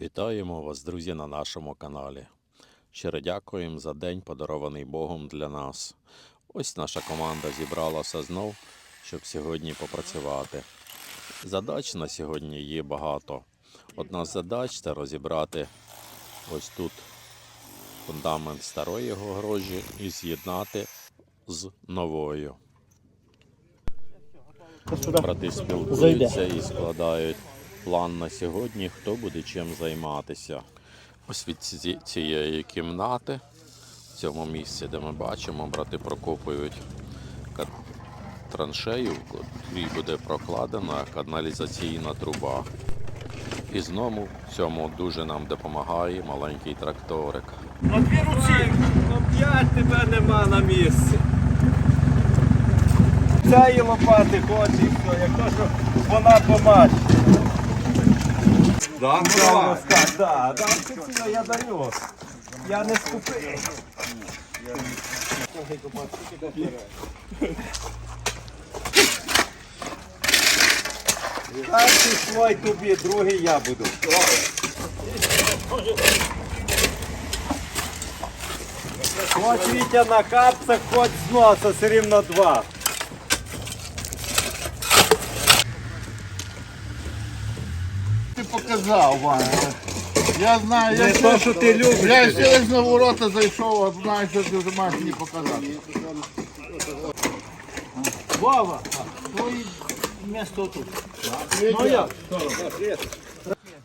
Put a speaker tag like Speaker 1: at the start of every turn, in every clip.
Speaker 1: Вітаємо вас, друзі, на нашому каналі. Щиро дякуємо за день, подарований Богом для нас. Ось наша команда зібралася знов, щоб сьогодні попрацювати. Задач на сьогодні є багато. Одна з задач це розібрати ось тут фундамент старої огорожі і з'єднати з новою. Брати спілкуються і складають план на сьогодні, хто буде чим займатися. Ось від цієї кімнати, в цьому місці, де ми бачимо, брати прокопують траншею, в котрій буде прокладена каналізаційна труба. І знову в цьому дуже нам допомагає маленький тракторик.
Speaker 2: На дві руці. П'ять тебе нема на місці. Цієї лопати хоче як то, що вона помаче. Да, да, да, да, офіційно я даю. Я не скупий. Перший слой тобі, другий я буду. Хоч Вітя на капцах, хоч з носа, все рівно два.
Speaker 3: Показав, Ваня. Я знаю, я ще,
Speaker 2: що ти любиш.
Speaker 3: я ще лиш на ворота зайшов, а знаю, що ти вже маєш мені показати.
Speaker 2: Вова, твоє місто тут. Ну як?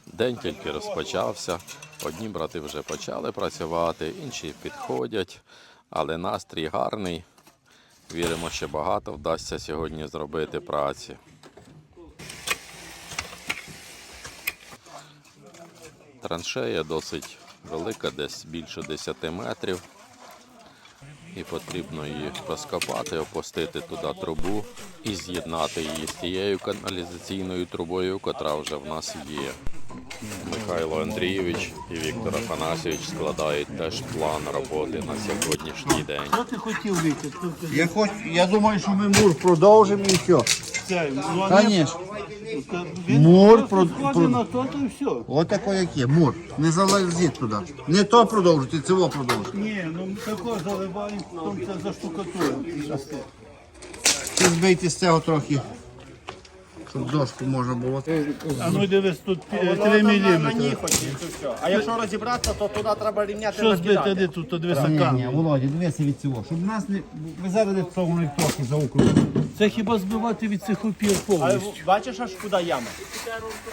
Speaker 1: День тільки розпочався. Одні брати вже почали працювати, інші підходять, але настрій гарний. Віримо, що багато вдасться сьогодні зробити праці. Траншея досить велика, десь більше 10 метрів. І потрібно її розкопати, опустити туди трубу і з'єднати її з тією каналізаційною трубою, котра вже в нас є. Михайло Андрійович і Віктор Афанасьович складають теж план роботи на сьогоднішній день.
Speaker 3: Що ти хотів вийти? Я, хоч, я думаю, що ми мур продовжимо і все. Звісно. Мур про, про...
Speaker 2: на то, то і все.
Speaker 3: От таке як є, мур. Не залазіть туди. Не то продовжуйте, цього продовжуйте.
Speaker 2: Ні, ну тако заливаємо, потім це заштукатуємо.
Speaker 3: Чи збийте з цього трохи, щоб дошку можна було.
Speaker 2: А ну дивись, тут 3 міліметри.
Speaker 4: А якщо розібратися, то туди треба рівняти
Speaker 2: Що збити, де тут, то дивись,
Speaker 3: Ні, ні. Володя, дивися від цього. Щоб нас не. Ви зараз десь того не трохи.
Speaker 2: Це хіба збивати від цих опір
Speaker 4: А
Speaker 2: повністю?
Speaker 4: бачиш, аж куди яма?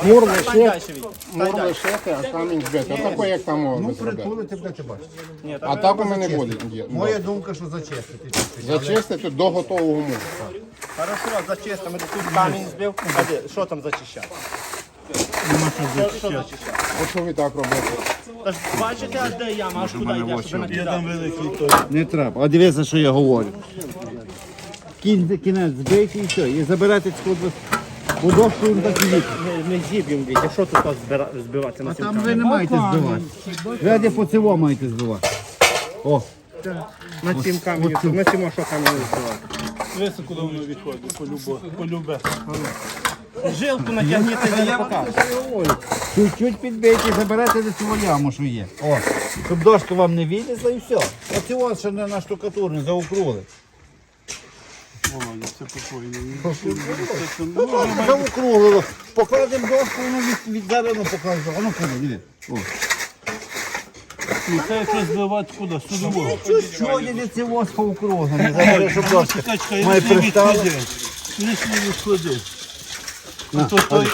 Speaker 5: Мур
Speaker 4: Стань
Speaker 5: лишити,
Speaker 4: далі від.
Speaker 5: мур лишити, а камінь збити. Отако, як там
Speaker 3: Ну,
Speaker 5: можна зробити.
Speaker 3: притулити будете бачити.
Speaker 4: Ні,
Speaker 5: А так у мене буде. Ну,
Speaker 3: Моя думка, що зачистити.
Speaker 5: Зачистити до готового муру.
Speaker 4: Хорошо, зачистимо. Тут камінь збив. А де? Що там зачищати? Що, що зачищати?
Speaker 5: От що ви так робите?
Speaker 4: Та ж бачите, аж де яма, аж куди йде, щоб накидати.
Speaker 2: великий той.
Speaker 3: Не треба. А дивися, що я говорю. Кінь, кінець збийте і все. І забирайте цю подошку і так і.
Speaker 4: Ми зіб'ємо від, якщо тут збира- збивати на
Speaker 3: А там ви не маєте збивати. Ви де по цього маєте збивати. О,
Speaker 4: На цим камінь, на цьому що камінь збивати.
Speaker 2: Дивись, куди воно відходить, полюбе. полюбе.
Speaker 4: Жилку натягніть, я не покажу.
Speaker 3: чуть-чуть підбийте і заберете до цього яму, що є. О, щоб дошка вам не вилізла і все. Оце ось ще не на штукатурні, заокрули.
Speaker 2: Володя, це покойно.
Speaker 3: Заокруглило. Покладемо дошку, воно від, від зелено покажу. А ну куди, диви. О.
Speaker 2: Ну, Це якщо збивати куди? Судово.
Speaker 3: Чуть-чуть іде це ось по округлому. Забереш, щоб
Speaker 2: чекай,
Speaker 3: Має пристало.
Speaker 2: відходи. Лишній відходи. Ну то той,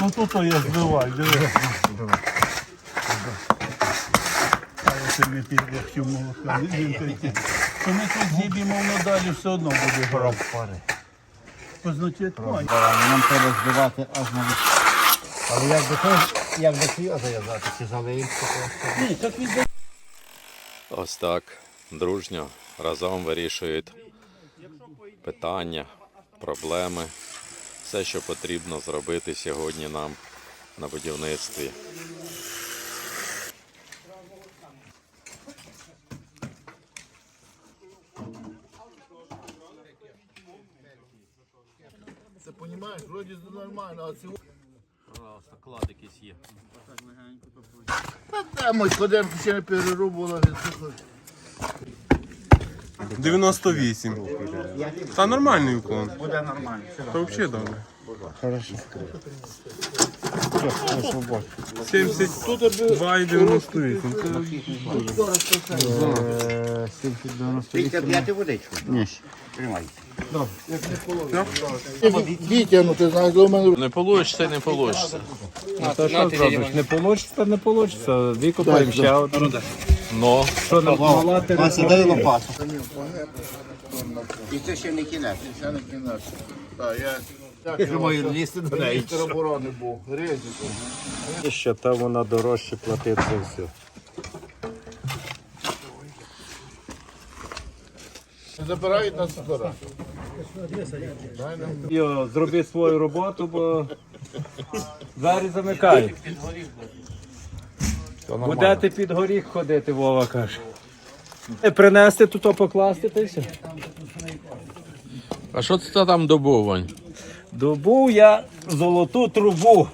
Speaker 2: ну то то я збиваю, диви. А я тобі підвахтю молока. Він такий. То ми тут зіб'ємо, воно далі все одно буде грати. Позначить, пані.
Speaker 3: Нам треба збивати аж на вис- Але як би то, як би це зав'язати, чи залиємо
Speaker 2: Ні, так від
Speaker 1: Ось так дружньо разом вирішують питання, проблеми, все, що потрібно зробити сьогодні нам на будівництві.
Speaker 3: Це вроді нормально, а це
Speaker 1: пожалуйста, клад якийсь є.
Speaker 6: Та мой ходенку ще не перерубувала.
Speaker 7: 98. Та нормальний уклон.
Speaker 3: Буде нормально.
Speaker 7: Та взагалі добре. Хорошо. 72 і 98. Це
Speaker 3: П'яти водичку. Ні. Тримай.
Speaker 6: Вітя, ну ти знаєш, у мене
Speaker 1: Не получиться, не получиться.
Speaker 2: Та що зробиш? Не получиться, не получиться. Викопаємо ще одну.
Speaker 1: Но
Speaker 2: Що нам малати?
Speaker 3: Вася, дай лопату.
Speaker 6: І це ще не кінець. Це не кінець. Так, я... Міністр оборони був. Резик.
Speaker 2: Що там вона дорожче платить за все.
Speaker 6: Забирають нас збирати.
Speaker 2: Йо, зроби свою роботу, бо двері замикають. Будете під горіх ходити, Вова каже. Е, Принести тут покласти та й все.
Speaker 1: а що це там добув, Вань?
Speaker 2: Добув я золоту трубу.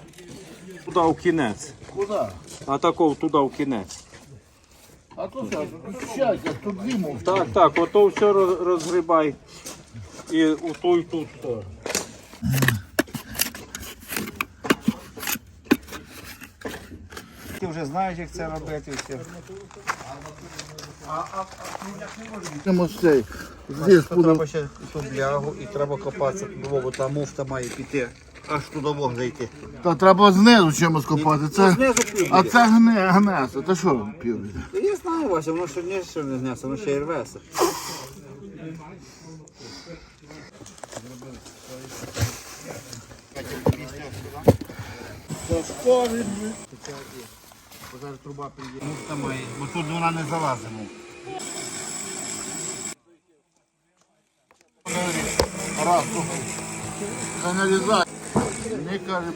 Speaker 2: Туди в кінець.
Speaker 6: Куди?
Speaker 2: А таков туди в кінець.
Speaker 6: А то що, щастя, тут диму.
Speaker 2: Так, так, ото все роз- розгрібай. І у той тут. Ти вже знаєш, як це робити. Все.
Speaker 6: Ось цей. Здесь буде.
Speaker 3: Треба ще ту блягу і треба копатися, бо там муфта має піти. Аж туди Бог зайти.
Speaker 6: Та треба знизу чимось копати. Це...
Speaker 3: Знизу пів
Speaker 6: А
Speaker 3: буде.
Speaker 6: це гне, гнеться. Та що пів?
Speaker 3: Я знаю, Вася, воно ще не що не знесе, воно ще й. Зараз труба прийде. Має, бо тут вона не залазить.
Speaker 6: Раз, ну, каналізація. Не каже.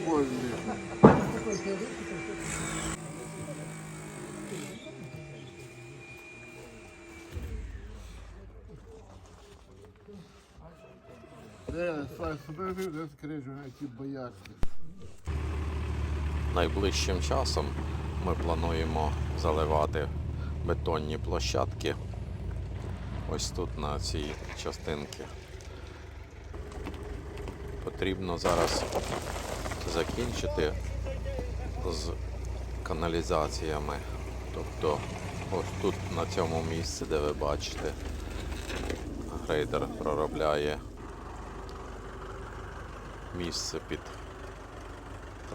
Speaker 1: Найближчим часом ми плануємо заливати бетонні площадки ось тут на цій частинці. Потрібно зараз закінчити з каналізаціями. Тобто ось тут на цьому місці, де ви бачите, грейдер проробляє місце під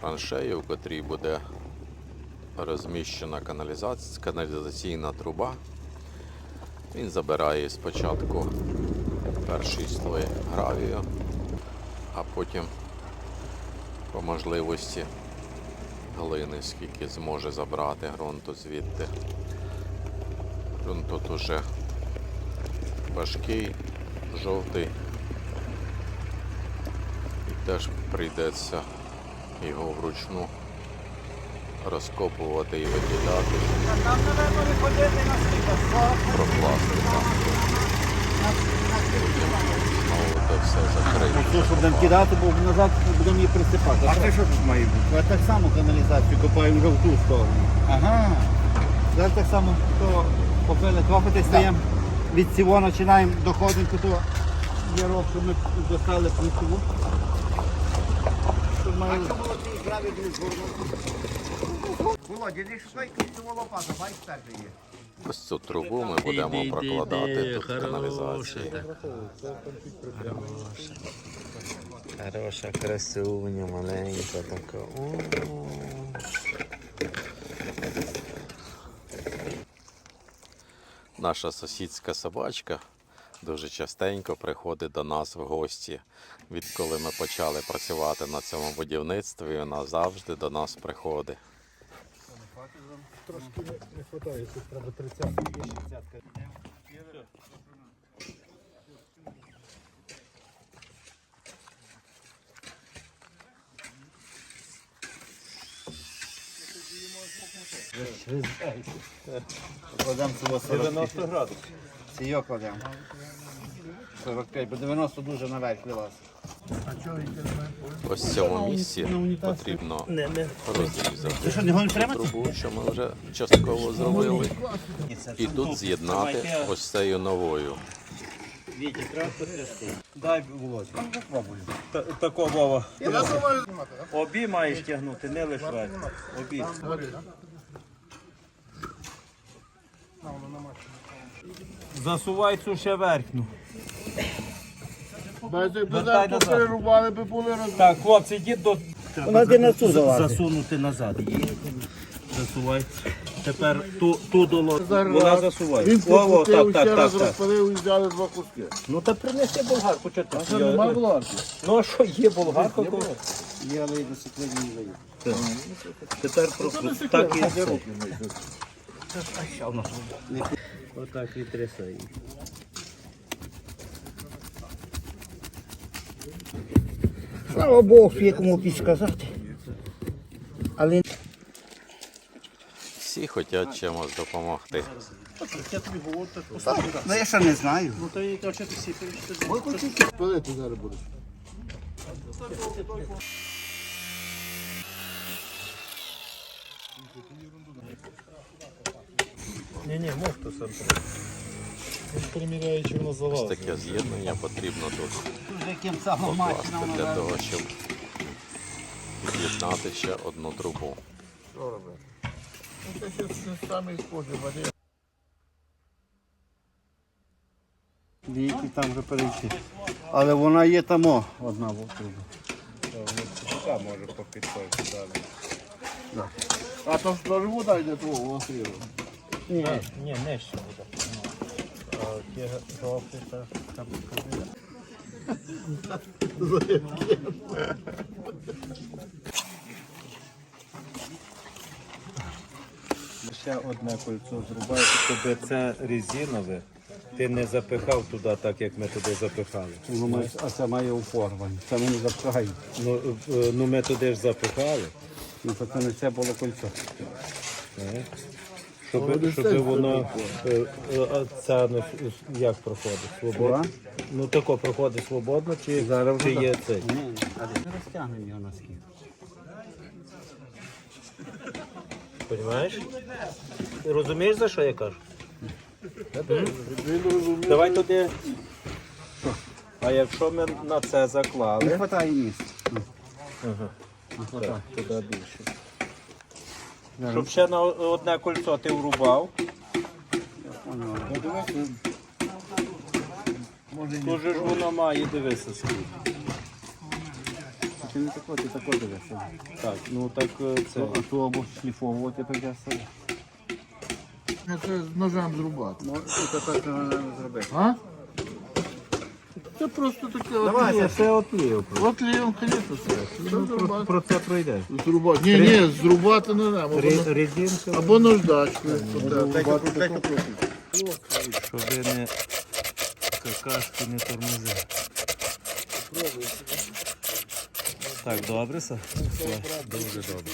Speaker 1: траншею, в котрій буде розміщена каналізація, каналізаційна труба. Він забирає спочатку перший слой гравію, а потім по можливості глини, скільки зможе забрати ґрунту звідти. Ґрунт тут уже важкий, жовтий. І теж прийдеться його вручну розкопувати і виділяти. Прокласти це
Speaker 3: щоб нам кидати, бо назад будемо її присипати. А це що тут має бути? Я Так само каналізацію копаємо вже в ту сторону. Ага. Зараз так само то копили, копати стаємо. Від цього починаємо доходимо до того ярок, що ми достали плиту. Володя, не шукай цього лопату, бачиш перше є.
Speaker 1: Ось цю трубу ми будемо прокладати тут каналізації. Хороша красуня, маленька така. Наша сусідська собачка дуже частенько приходить до нас в гості. Відколи ми почали працювати на цьому будівництві, вона завжди до нас приходить.
Speaker 3: Кладемо цього
Speaker 2: 90 градусів.
Speaker 3: Сійо кладемо. 45, бо 90 дуже наверх вилазить.
Speaker 1: Ось в цьому місці потрібно розрізати трубу, що ми вже частково зробили. І тут з'єднати ось цією новою.
Speaker 2: Дай Володь. Та- Тако Вова. Обі маєш тягнути, не лише. Обі. Засувай цю ще верхню. Вертай назад.
Speaker 6: перерубали би були роз...
Speaker 2: Так, хлопці, йдіть до
Speaker 3: Вона де на цю залазить.
Speaker 2: засунути назад. її. Засувай. Тепер ту, ту долоню. Вона засувай.
Speaker 6: Він
Speaker 2: О, о,
Speaker 6: покрутив,
Speaker 2: так,
Speaker 6: ще
Speaker 2: так,
Speaker 6: раз
Speaker 2: так, так.
Speaker 6: розпалив і взяли два куски.
Speaker 2: Ну та принеси болгарку, що ти?
Speaker 6: Що, нема бланки?
Speaker 2: Ну а що є болгарка? то-
Speaker 3: Я але до секунди не даю.
Speaker 2: Тепер просто так і зробимо. Отак і трясай.
Speaker 3: Слава Богу, є кому підсказати. Але
Speaker 1: Всі хочуть чимось допомогти.
Speaker 3: ну, я ще не знаю.
Speaker 6: Пилити зараз будеш.
Speaker 1: Ось таке з'єднання потрібно тут покласти для того, щоб під'єднати ще одну трубу.
Speaker 6: Це ще схожий варіант.
Speaker 3: Деякі там вже перейти. Але вона є там о, одна в округу.
Speaker 6: А то ж теж вода йде твого Василю.
Speaker 2: Ні, ні, не ще буде. А ті жовті, та там Ще одне кольцо зрубай, щоб це резинове. Ти не запихав туди так, як ми туди запихали.
Speaker 3: Воно має- А це має оформлення. Це ми не запхаємо.
Speaker 2: Ну, е, ну ми туди ж запихали.
Speaker 3: Ну то це не це було кольцо.
Speaker 2: Щоб, щоб воно е, е, це ну, як проходить? Свободно? Ну тако проходить свободно, чи,
Speaker 3: Зараз
Speaker 2: чи є цей?
Speaker 3: Ні, а де? Розтягнемо його на скільки.
Speaker 2: Розумієш? За що я кажу? Давай туди. А якщо ми на це
Speaker 3: Не
Speaker 2: заклали,
Speaker 3: вистачає місця.
Speaker 2: так, туди більше. Щоб ще на одне кольцо ти врубав, то же ж воно має дивися скільки.
Speaker 3: Ти не тако, ти тако дивишся.
Speaker 2: Так, ну так е, це.
Speaker 3: А то або шліфовувати придеться.
Speaker 6: Ну це з ножем зрубати.
Speaker 3: Ну, то так треба зробити.
Speaker 6: А? Це просто таке
Speaker 3: Давай,
Speaker 6: от.
Speaker 2: Це отлів.
Speaker 6: От лієм, звісно, це. Це зрубати.
Speaker 2: Про це пройдеш.
Speaker 6: Зрубати. Ні, ні, зрубати не треба. Або,
Speaker 2: Резинка.
Speaker 6: або наждачкою.
Speaker 2: Щоб не какашки не тормозили. Так, добре, Са? Дуже добре.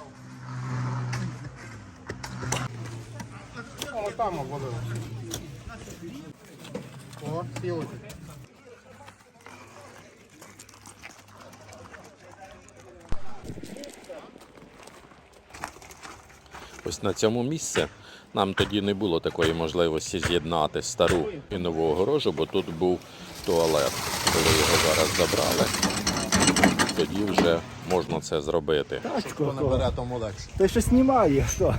Speaker 5: О, там вода. О, сіло.
Speaker 1: Ось на цьому місці нам тоді не було такої можливості з'єднати стару і нову огорожу, бо тут був туалет. Коли його зараз забрали, тоді вже можна це зробити.
Speaker 5: Хто набере, тому легше.
Speaker 3: Ти що знімає, що?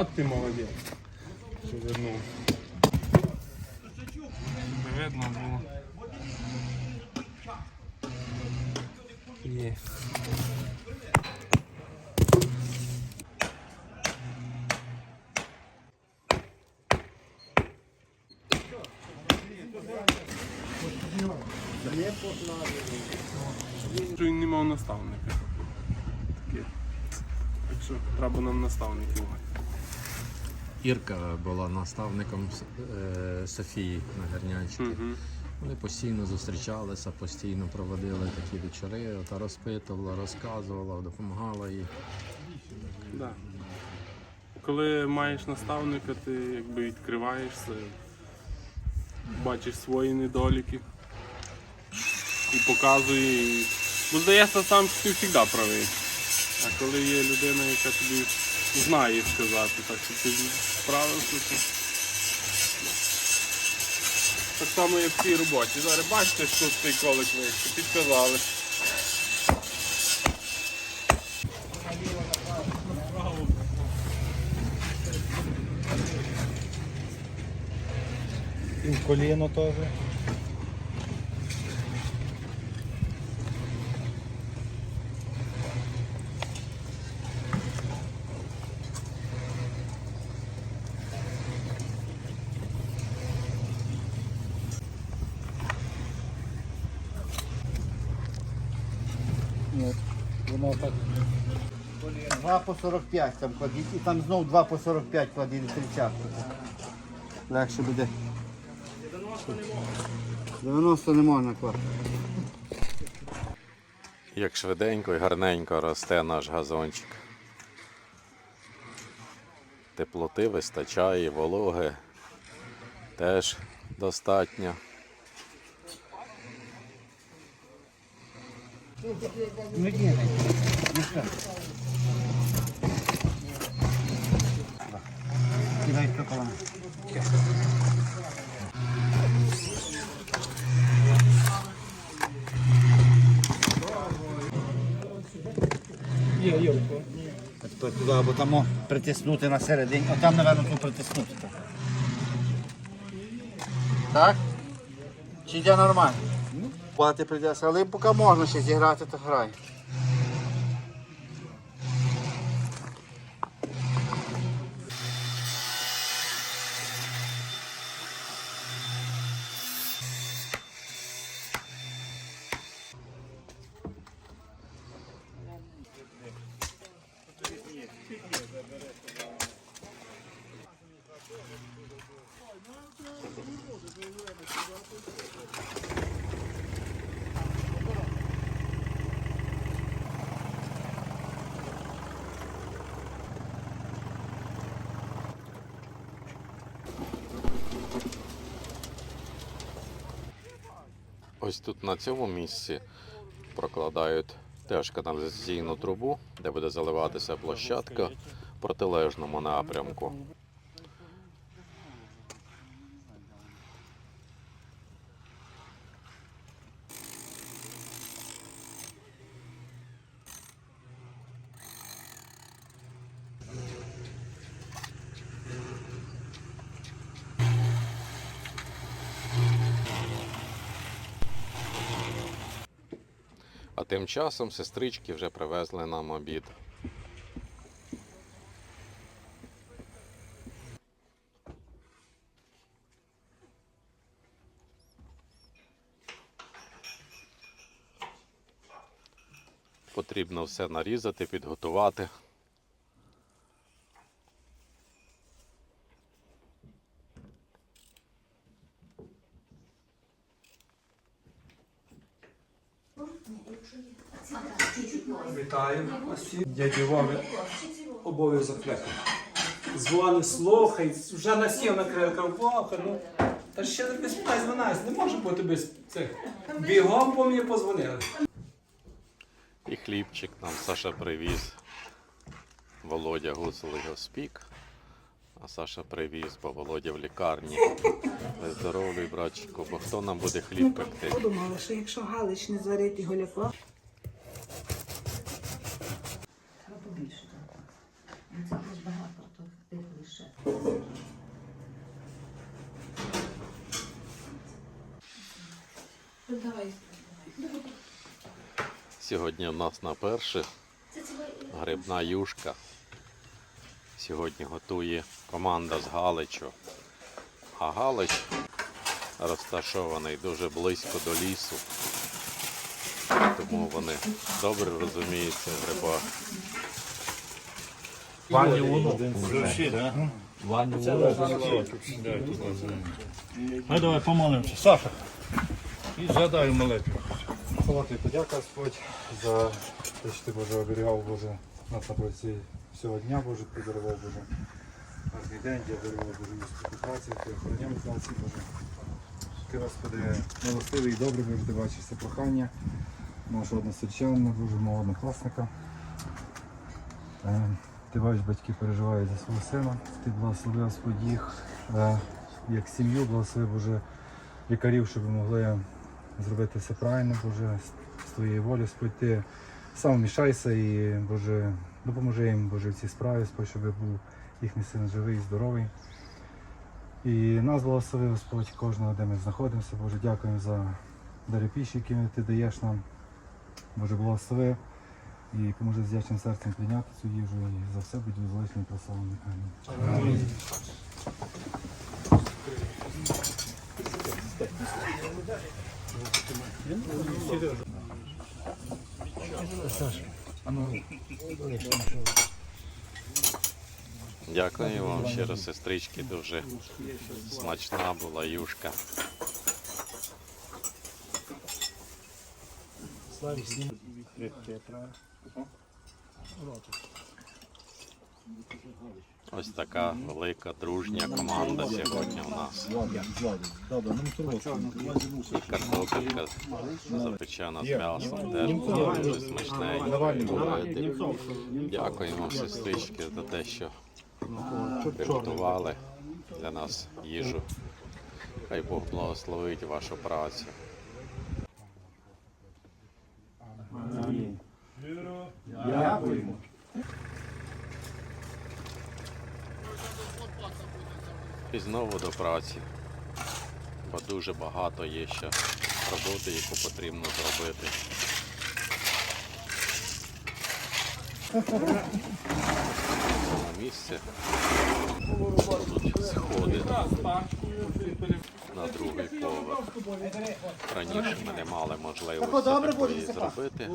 Speaker 7: От ти молодець. Повернув. Видно було. Є. Що він не мав наставника. Таке. Так що треба нам наставників.
Speaker 1: Ірка була наставником е, Софії на Гернянщині.
Speaker 7: Угу.
Speaker 1: Вони постійно зустрічалися, постійно проводили такі вечори, та розпитувала, розказувала, допомагала їй.
Speaker 7: Да. Коли маєш наставника, ти якби відкриваєшся, бачиш свої недоліки і показує. І... Бо здається, сам що ти завжди правий. А коли є людина, яка тобі знає сказати, так що ти справився, то так само, як в цій роботі. Зараз бачите, що цей колик вийшов, підказали.
Speaker 3: І коліно теж. По 45 там кладіть, і там знов 2 по 45 кладіть тричатку. Легше буде. 90 не можна класти.
Speaker 1: Як швиденько і гарненько росте наш газончик. Теплоти вистачає, вологи теж достатньо.
Speaker 3: Ну ну що? Тепер туди або там притиснути на середині. А там, напевно, тут притиснути. Так? Чи йде нормально? Плати прийдеться, але поки можна ще зіграти, то грай.
Speaker 1: Ось тут на цьому місці прокладають теж каналізаційну трубу, де буде заливатися площадка в протилежному напрямку. Тим часом сестрички вже привезли нам обід. Потрібно все нарізати, підготувати.
Speaker 8: Вітаю. Дяді Вови обов'язок легко. Дзвони, слухай, вже насів на крилка ну. Та ще не без 12, не може бути без цих. Бігом по мені позвонили.
Speaker 1: І хлібчик нам Саша привіз. Володя гуцул його спік. А Саша привіз, бо Володя в лікарні. Здоровий, братчику, бо хто нам буде хліб ну, пекти?
Speaker 9: Подумала, що якщо галич не зварити голяка.
Speaker 10: Треба побільше. Ну, це дуже багато, то тих лише. Ну, давай.
Speaker 1: Сьогодні у нас на перше грибна юшка. Сьогодні готує команда з Галичу. А Галич розташований дуже близько до лісу. Тому вони добре розуміються в грибах.
Speaker 11: Ну давай помолимося. Саша. І згадаю молитву.
Speaker 10: Слава тобі подяка, Господь, за те, що ти Боже оберігав Боже нас на протязі всього дня, Боже, ти Боже. Кожний день я дарував Боже успіху праці, ти охороняв праці, Боже. Ти, Господи, милостивий і добрий, Боже, ти бачиш це прохання нашого односельчанина, Боже, мого однокласника. Е, Ти бачиш, батьки переживають за свого сина, ти благослови Господь їх е, як сім'ю, благослови Боже лікарів, щоб могли зробити все правильно, Боже, з твоєї волі, Господь, ти сам вмішайся і Боже, допоможи їм, Боже, в цій справі, щоб був їхній син живий і здоровий. І нас благослови, Господь, кожного, де ми знаходимося. Боже, дякуємо за дари піші, які ти даєш нам. Боже, благослови і поможи з дячним серцем прийняти цю їжу і за все будь величний прославлений. Амінь.
Speaker 1: Дякую вам ще раз, сестрички, дуже смачна була юшка. Ось така велика дружня команда сьогодні у нас. І картопелька запечена з м'ясом, теж дуже смачненько. Дякую вам, сестрички, за те, що приготували для нас їжу. Хай Бог благословить вашу працю. І знову до праці. Бо дуже багато є ще роботи, яку потрібно зробити. На місце будуть сходи на другий поверх. Раніше ми не мали можливості такої зробити.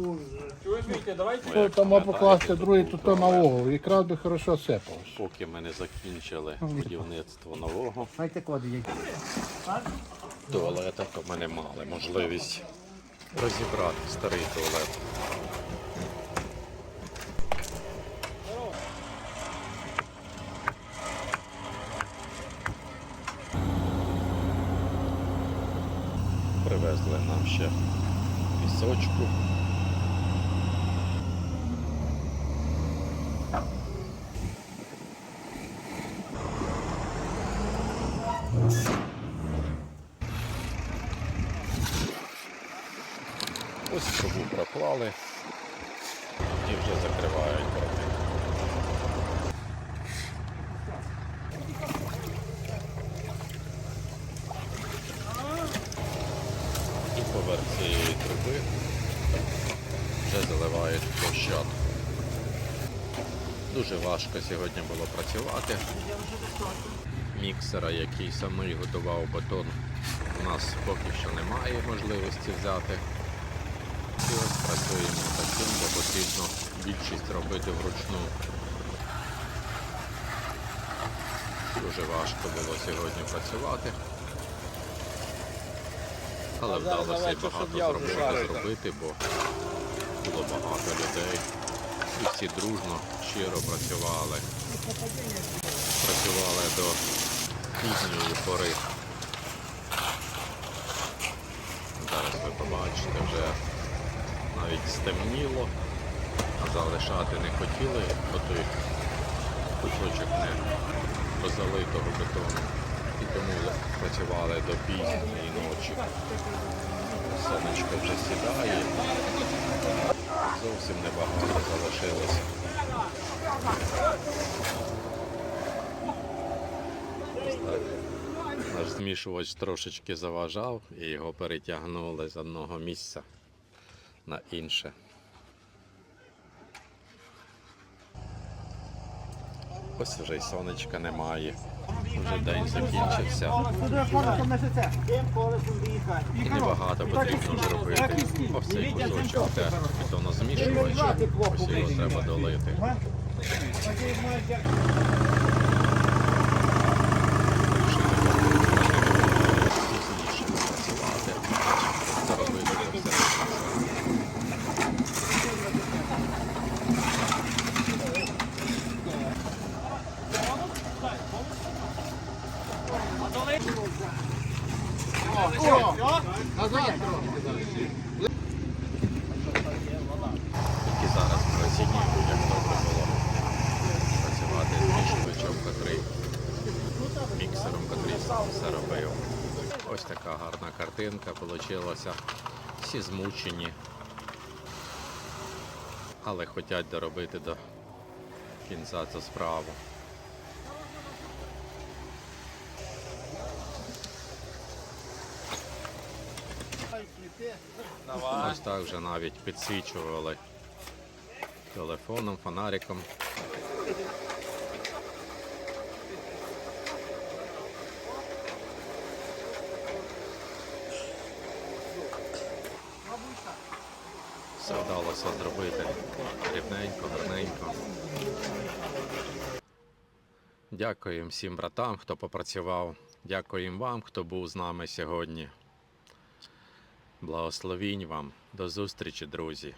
Speaker 1: Як
Speaker 5: Там покласти другий, то
Speaker 1: тут
Speaker 5: то на Якраз би хорошо сипалось.
Speaker 1: Поки ми не закінчили будівництво нового
Speaker 3: Знаєте, коди є.
Speaker 1: туалета, то ми не мали можливість розібрати старий туалет. Привезли нам ще пісочку. Ось трубу проклали і вже закривають трохи. І поверх цієї труби вже заливають площадку. Дуже важко сьогодні було працювати. Міксера, який самий готував бетон, у нас поки що немає можливості взяти. І ось працюємо таким, бо потрібно більшість робити вручну. Дуже важко було сьогодні працювати. Але вдалося і багато роботи зробити, бо було багато людей. Всі дружно, щиро працювали. Працювали до пізньої пори. Зараз ви побачите вже навіть стемніло, а залишати не хотіли отой кусочок не позалитого бетону. І тому працювали до пізньої ночі. Сонечко вже сідає. Зовсім небагато залишилось. Наш змішувач трошечки заважав і його перетягнули з одного місця на інше. Ось вже й сонечка немає. Вже день закінчився. І небагато потрібно зробити. Ось цей кусочок де бетонозмішувач. Ось його треба долити. Пізніше працювати, зробити це все. Тільки зараз розцінюю, як добре було працювати з мішувачем, котрий міксером, котрий сам все робив. Ось така гарна картинка. Всі змучені, але хочуть доробити до кінця цю справу. Ось так вже навіть підсвічували телефоном, фонариком. Все вдалося зробити рівненько, гарненько. Дякуємо всім братам, хто попрацював. Дякуємо вам, хто був з нами сьогодні. Благословінь вам. До зустрічі, друзі.